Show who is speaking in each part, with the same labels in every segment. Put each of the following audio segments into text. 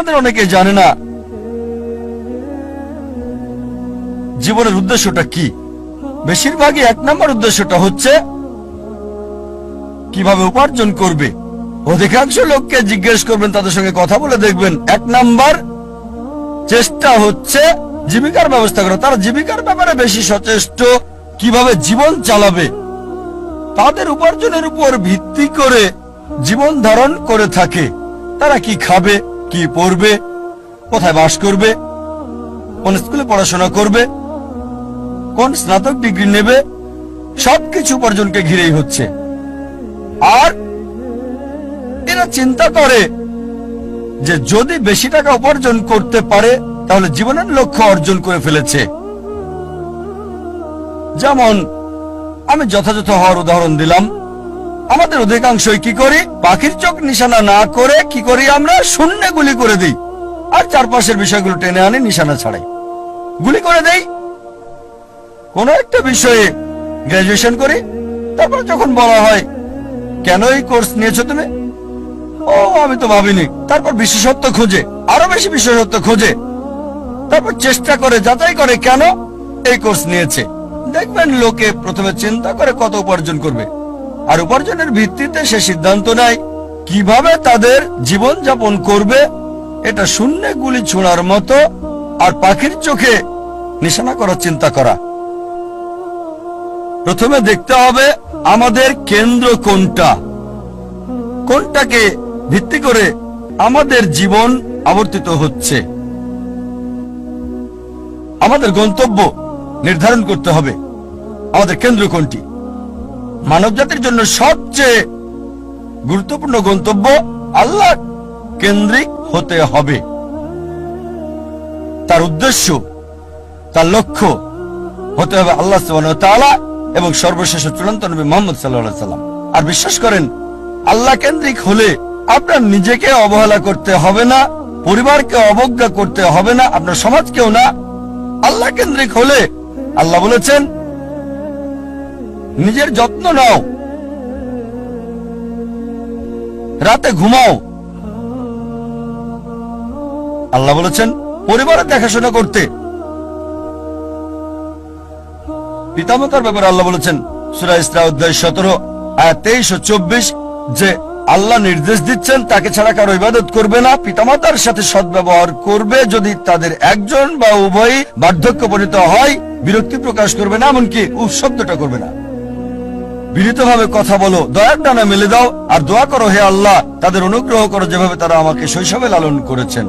Speaker 1: আমাদের অনেকে জানে না জীবনের উদ্দেশ্যটা কি। বেশিরভাগই এক নম্বর উদ্দেশ্যটা হচ্ছে কীভাবে উপার্জন করবে। অধিকাংশ লোককে জিজ্ঞেস করবেন, তাদের সঙ্গে কথা বলে দেখবেন, এক নাম্বার চেষ্টা হচ্ছে জীবিকার ব্যবস্থা করা। তারা জীবিকার ব্যাপারে বেশি সচেষ্ট, কীভাবে জীবন চালাবে। তাদের উপার্জনের উপর ভিত্তি করে জীবন ধারণ করে থাকে। তারা কি খাবে? কি পড়বে? কোথায় বাস করবে? কোন স্কুলে পড়াশোনা করবে? কোন স্নাতক ডিগ্রি নেবে? সবকিছু উপার্জনকে ঘিরেই হচ্ছে। আর এরা চিন্তা করে যে যদি বেশি টাকা উপার্জন করতে পারে, তাহলে জীবনের লক্ষ্য অর্জন করে ফেলেছে। যেমন আমি যথাযথ হওয়ার উদাহরণ দিলাম। আমাদের অধিকাংশই কি করি? পাখির চোখ নিশানা না করে কি করি আমরা? শূন্য গুলি করে দিই। আর চারপাশের বিষয়গুলো টেনে আনি, নিশানা ছাড়াই। গুলি করে দেই। কোন একটা বিষয়ে গ্রাজুয়েশন করি। তারপর যখন বলা হয়, কেন এই কোর্স নিয়েছো তুমি? ও, আমি তো ভাবিনি। তারপর বিশেষত্ব খোঁজে, আরও বেশি বিশেষত্ব খোঁজে। তারপর চেষ্টা করে, যাচাই করে কেন এই কোর্স নিয়েছে। দেখবেন লোকে প্রথমে চিন্তা করে কত উপার্জন করবে। আর উপার্জনের ভিত্তিতে সে সিদ্ধান্ত নেয়, কীভাবে তাদের জীবন যাপন করবে, এটা শূন্য গুলি ছোঁড়ার মতো আর পাখির চোখে নিশানা করার চিন্তা করা। প্রথমে দেখতে হবে আমাদের কেন্দ্র কোনটা। কোনটাকে ভিত্তি করে আমাদের জীবন আবর্তিত হচ্ছে। আমাদের গন্তব্য নির্ধারণ করতে হবে। আমাদের কেন্দ্র কোনটি? মানব জাতির জন্য সবচেয়ে গুরুত্বপূর্ণ গন্তব্য আল্লাহ কেন্দ্রিক হতে হবে। তার উদ্দেশ্য, তার লক্ষ্য হতে হবে আল্লাহ এবং সর্বশেষ চূড়ান্ত নবী মোহাম্মদ সাল্লাল্লাহু সাল্লাম আর বিশ্বাস করেন, আল্লাহ কেন্দ্রিক হলে আপনার নিজেকে অবহেলা করতে হবে না, পরিবারকে অবজ্ঞা করতে হবে না, আপনার সমাজকেও না। আল্লাহ কেন্দ্রিক হলে আল্লাহ বলেছেন নিজের যত্ন নাও। রাতে ঘুমাও। আল্লাহ বলেছেন, পরিবারের দেখাশোনা করতে। পিতামাতার ব্যাপারে আল্লাহ বলেছেন, সুরা ইসরা অধ্যায় সতেরো তেইশ ও চব্বিশ, যে আল্লাহ নির্দেশ দিচ্ছেন, তাকে ছাড়া কারও ইবাদত করবে না। পিতামাতার সাথে সদ্ব্যবহার করবে যদি তাদের একজন বা উভয়ই বার্ধক্য পরিণত হয়, বিরক্তি প্রকাশ করবে না, এমনকি উফ শব্দটা করবে না। বিনীতভাবে কথা বলো, দয়ার ডানা মেলে দাও, আর দোয়া করো হে আল্লাহ, তাদের অনুগ্রহ করো যেভাবে তারা আমাকে শৈশবে লালন করেছেন।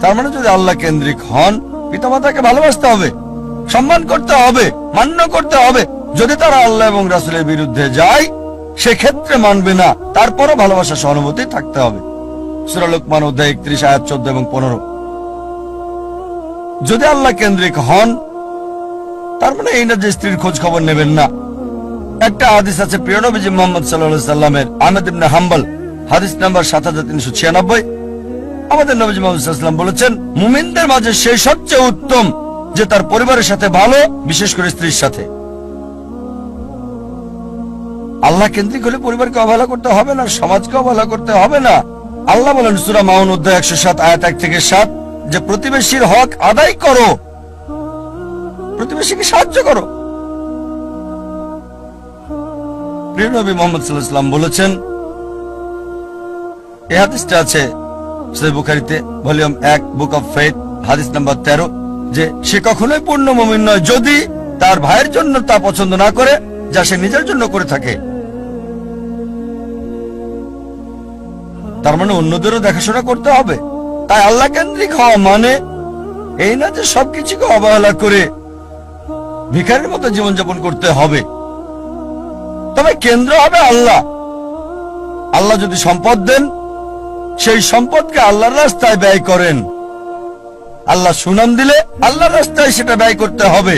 Speaker 1: তার মানে যদি আল্লাহ কেন্দ্রিক হন, পিতামাতাকে ভালোবাসতে হবে, সম্মান করতে হবে, মান্য করতে হবে। যদি তারা আল্লাহ এবং রাসুলের বিরুদ্ধে যায়, সেক্ষেত্রে মানবে না, তারপরও ভালোবাসা সহানুভূতি থাকতে হবে। সুরা লোকমান অধ্যায় একত্রিশ, আয়াত চোদ্দ এবং পনেরো। যদি আল্লাহ কেন্দ্রিক হন, তার মানে এই না যে স্ত্রীর খোঁজ খবর নেবেন না। একটা হাদিস আছে, প্রিয় নবীজি মোহাম্মদ সাল্লাহ সাল্লামের, আহমেদ ইবনে হাম্বল, হাদিস নাম্বার সাত হাজার তিনশো ছিয়ানব্বই। আমাদের নবীজি মোহাম্মদ বলেছেন, মুমিনদের মাঝে সেই সবচেয়ে উত্তম, যে তার পরিবারের সাথে ভালো, বিশেষ করে স্ত্রীর সাথে। আল্লাহ কেন্দ্রিক হলে পরিবারকে অবহেলা করতে হবে না, সমাজকে অবহেলা করতে হবে না। আল্লাহ বলেন সুরা মাউন অধ্যায় একশো সাত, আয়াত এক থেকে সাত, যে প্রতিবেশীর হক আদায় করো। প্রতিবেশীকে সাহায্য করো। প্রিয় নবী মোহাম্মদ সাল্লাহাম বলেছেন এই হাদিসটা আছে বুখারিতে, ভলিউম এক, বুক অফ ফেথ হাদিস নাম্বার তেরো, যে সে কখনোই পূর্ণ মমিন নয় যদি তার ভাইয়ের জন্য তা পছন্দ না করে, যা সে নিজের জন্য করে থাকে। তার মানে অন্যদেরও দেখাশোনা করতে হবে। তাই আল্লাহ কেন্দ্রিক হওয়া মানে এই না যে সবকিছুকে অবহেলা করে ভিখারির মতো জীবনযাপন করতে হবে। তবে কেন্দ্র হবে আল্লাহ। আল্লাহ যদি সম্পদ দেন, সেই সম্পদকে আল্লাহর রাস্তায় ব্যয় করেন। আল্লাহ সুনাম দিলে আল্লাহর রাস্তায় সেটা ব্যয় করতে হবে।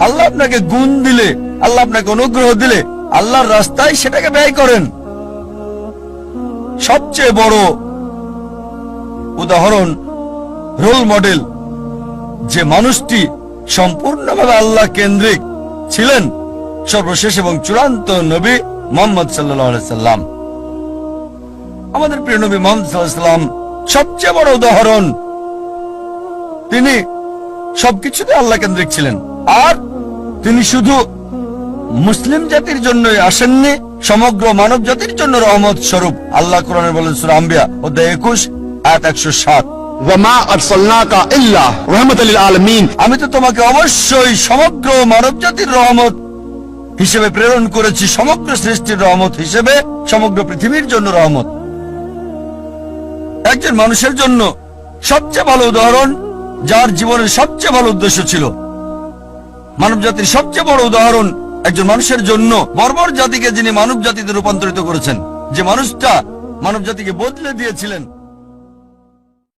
Speaker 1: আল্লাহ আপনাকে গুণ দিলে, আল্লাহ আপনাকে অনুগ্রহ দিলে আল্লাহর রাস্তায় সেটাকে ব্যয় করেন। সবচেয়ে বড় উদাহরণ, রোল মডেল। যে মানুষটি সম্পূর্ণভাবে আল্লাহ কেন্দ্রিক ছিলেন সর্বশেষ এবং চূড়ান্ত নবী মোহাম্মদ সাল্লাম। আমাদের প্রিয় নবী মোহাম্মদ সবচেয়ে বড় উদাহরণ তিনি সবকিছুতে আল্লাহ কেন্দ্রিক ছিলেন। আর তিনি শুধু মুসলিম জাতির জন্য আসেননি সমগ্র মানব জাতির জন্য রহমত স্বরূপ। আল্লাহ কোরআন বলেন সুর আম্বিয়া অধ্যায় একুশ এক একশো সাত। আমি তো তোমাকে অবশ্যই সমগ্র মানব জাতির রহমত হিসেবে প্রেরণ করেছি সমগ্র সৃষ্টির রহমত হিসেবে, সমগ্র পৃথিবীর জন্য রহমত। একজন মানুষের জন্য সবচেয়ে ভালো উদাহরণ, যার জীবনের সবচেয়ে ভালো উদ্দেশ্য ছিল। মানব জাতির সবচেয়ে বড় উদাহরণ একজন মানুষের জন্য বর্বর জাতিকে যিনি মানব জাতিতে রূপান্তরিত করেছেন। যে মানুষটা মানব জাতিকে বদলে দিয়েছিলেন।